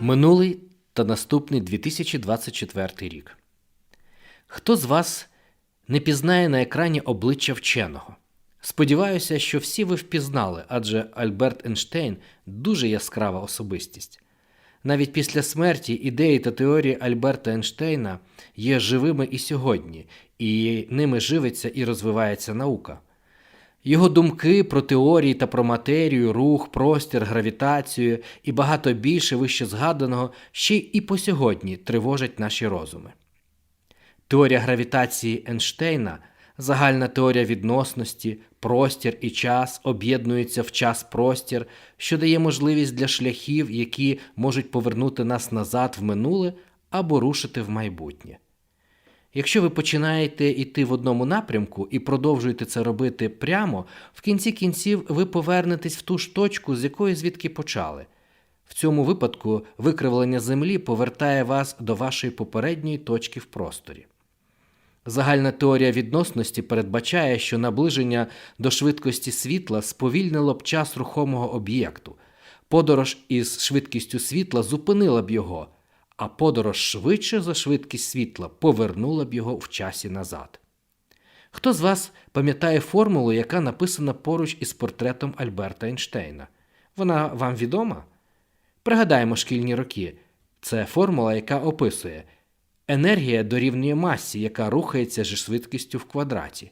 Минулий та наступний 2024 рік. Хто з вас не пізнає на екрані обличчя вченого? Сподіваюся, що всі ви впізнали, адже Альберт Ейнштейн дуже яскрава особистість. Навіть після смерті ідеї та теорії Альберта Ейнштейна є живими і сьогодні, і ними живиться і розвивається наука. Його думки про теорії та про матерію, рух, простір, гравітацію і багато більше вище згаданого ще і по сьогодні тривожать наші розуми. Теорія гравітації Ейнштейна, загальна теорія відносності, простір і час об'єднуються в час-простір, що дає можливість для шляхів, які можуть повернути нас назад в минуле або рушити в майбутнє. Якщо ви починаєте йти в одному напрямку і продовжуєте це робити прямо, в кінці кінців ви повернетесь в ту ж точку, з якої звідки почали. В цьому випадку викривлення Землі повертає вас до вашої попередньої точки в просторі. Загальна теорія відносності передбачає, що наближення до швидкості світла сповільнило б час рухомого об'єкту. Подорож із швидкістю світла зупинила б його, а подорож швидше за швидкість світла повернула б його в часі назад. Хто з вас пам'ятає формулу, яка написана поруч із портретом Альберта Ейнштейна? Вона вам відома? Пригадаємо шкільні роки. Це формула, яка описує енергія дорівнює масі, яка рухається зі швидкістю в квадраті.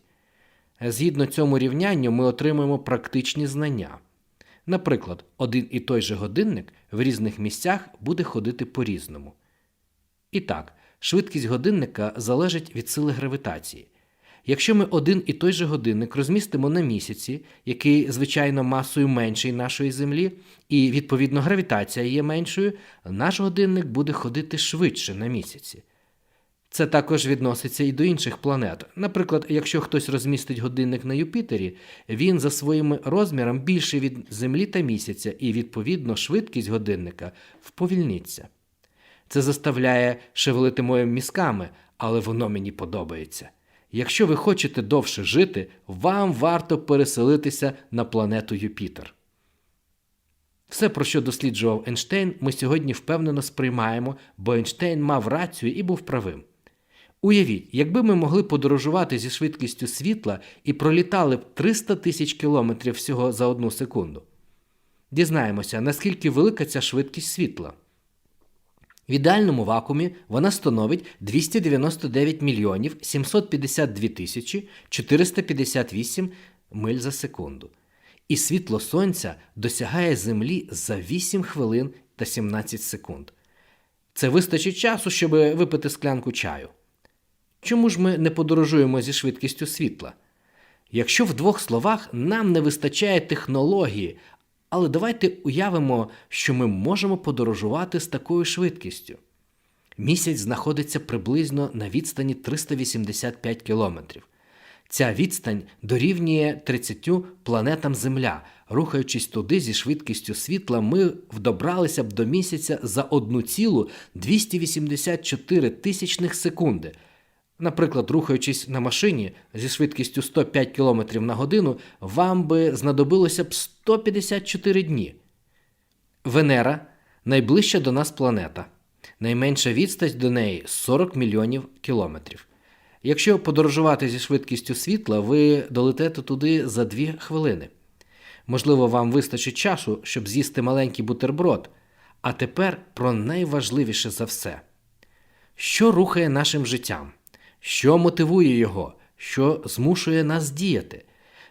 Згідно цьому рівнянню ми отримуємо практичні знання. Наприклад, один і той же годинник в різних місцях буде ходити по-різному. І так, швидкість годинника залежить від сили гравітації. Якщо ми один і той же годинник розмістимо на місяці, який, звичайно, масою менший нашої Землі, і, відповідно, гравітація є меншою, наш годинник буде ходити швидше на місяці. Це також відноситься і до інших планет. Наприклад, якщо хтось розмістить годинник на Юпітері, він за своїм розміром більший від Землі та місяця, і, відповідно, швидкість годинника вповільниться. Це заставляє шевелити моїми мізками, але воно мені подобається. Якщо ви хочете довше жити, вам варто переселитися на планету Юпітер. Все, про що досліджував Ейнштейн, ми сьогодні впевнено сприймаємо, бо Ейнштейн мав рацію і був правим. Уявіть, якби ми могли подорожувати зі швидкістю світла і пролітали б 300 тисяч кілометрів всього за одну секунду. Дізнаємося, наскільки велика ця швидкість світла. В ідеальному вакуумі вона становить 299 мільйонів 752 тисячі 458 миль за секунду. І світло сонця досягає Землі за 8 хвилин та 17 секунд. Це вистачить часу, щоб випити склянку чаю. Чому ж ми не подорожуємо зі швидкістю світла? Якщо в двох словах нам не вистачає технології, але давайте уявимо, що ми можемо подорожувати з такою швидкістю. Місяць знаходиться приблизно на відстані 385 кілометрів. Ця відстань дорівнює 30 планетам Земля. Рухаючись туди зі швидкістю світла, ми вдобралися б до місяця за 1,284 тисячних секунди. Наприклад, рухаючись на машині зі швидкістю 105 км на годину, вам би знадобилося б 154 дні. Венера найближча до нас планета. Найменша відстань до неї 40 мільйонів кілометрів. Якщо подорожувати зі швидкістю світла, ви долетете туди за 2 хвилини. Можливо, вам вистачить часу, щоб з'їсти маленький бутерброд. А тепер про найважливіше за все: що рухає нашим життям? Що мотивує його, що змушує нас діяти?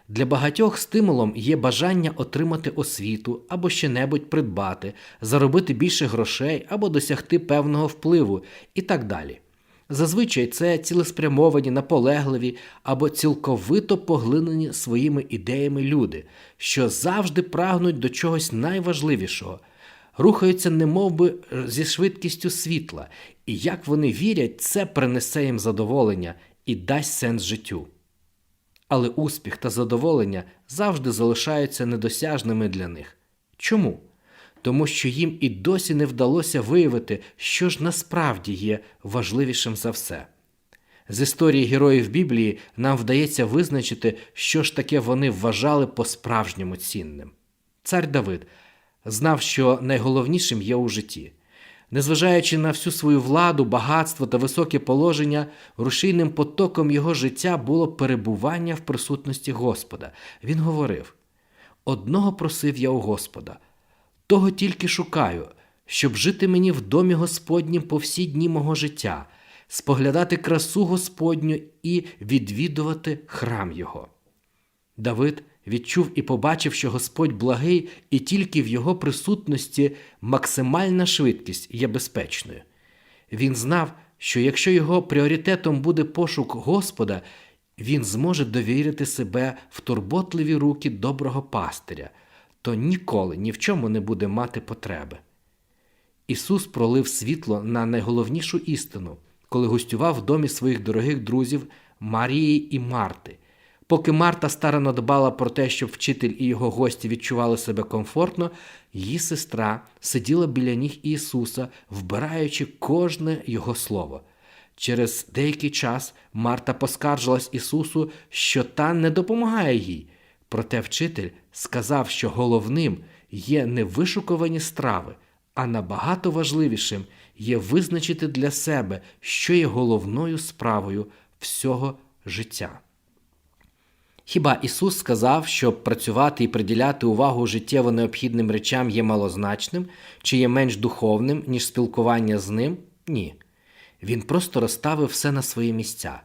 Для багатьох стимулом є бажання отримати освіту або що-небудь придбати, заробити більше грошей або досягти певного впливу і так далі. Зазвичай це цілеспрямовані, наполегливі або цілковито поглинені своїми ідеями люди, що завжди прагнуть до чогось найважливішого, рухаються немовби зі швидкістю світла, і як вони вірять, це принесе їм задоволення і дасть сенс життю. Але успіх та задоволення завжди залишаються недосяжними для них. Чому? Тому що їм і досі не вдалося виявити, що ж насправді є важливішим за все. З історії героїв Біблії нам вдається визначити, що ж таке вони вважали по-справжньому цінним. Цар Давид знав, що найголовнішим є у житті. Незважаючи на всю свою владу, багатство та високе положення, рушійним потоком його життя було перебування в присутності Господа. Він говорив: Одного просив я у Господа, того тільки шукаю, щоб жити мені в домі Господнім по всі дні мого життя, споглядати красу Господню і відвідувати храм Його. Давид відчув і побачив, що Господь благий, і тільки в його присутності максимальна швидкість є безпечною. Він знав, що якщо його пріоритетом буде пошук Господа, він зможе довірити себе в турботливі руки доброго пастиря, то ніколи ні в чому не буде мати потреби. Ісус пролив світло на найголовнішу істину, коли гостював в домі своїх дорогих друзів Марії і Марти. Поки Марта старано дбала про те, щоб вчитель і його гості відчували себе комфортно, її сестра сиділа біля ніг Ісуса, вбираючи кожне його слово. Через деякий час Марта поскаржилась Ісусу, що та не допомагає їй. Проте вчитель сказав, що головним є не вишукувані страви, а набагато важливішим є визначити для себе, що є головною справою всього життя. Хіба Ісус сказав, що працювати і приділяти увагу життєво необхідним речам є малозначним чи є менш духовним, ніж спілкування з ним? Ні. Він просто розставив все на свої місця.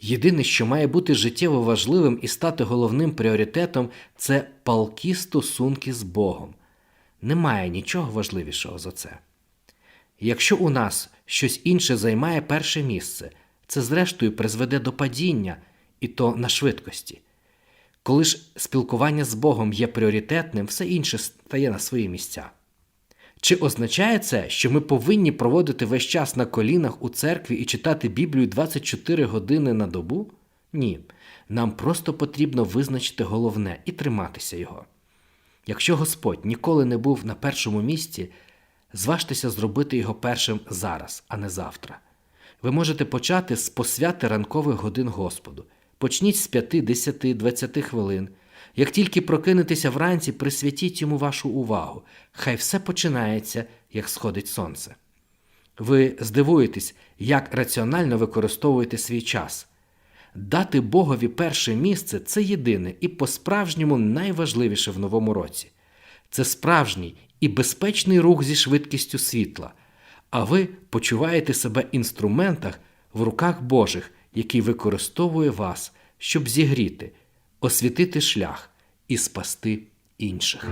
Єдине, що має бути життєво важливим і стати головним пріоритетом, це палкі стосунки з Богом. Немає нічого важливішого за це. Якщо у нас щось інше займає перше місце, це зрештою призведе до падіння, і то на швидкості. Коли ж спілкування з Богом є пріоритетним, все інше стає на свої місця. Чи означає це, що ми повинні проводити весь час на колінах у церкві і читати Біблію 24 години на добу? Ні. Нам просто потрібно визначити головне і триматися його. Якщо Господь ніколи не був на першому місці, зважтеся зробити його першим зараз, а не завтра. Ви можете почати з посвяти ранкових годин Господу. Почніть з 5, 10, 20 хвилин. Як тільки прокинетеся вранці, присвятіть йому вашу увагу. Хай все починається, як сходить сонце. Ви здивуєтесь, як раціонально використовуєте свій час. Дати Богові перше місце це єдине і по-справжньому найважливіше в новому році. Це справжній і безпечний рух зі швидкістю світла, а ви почуваєте себе інструментах в руках Божих, який використовує вас, щоб зігріти, освітити шлях і спасти інших.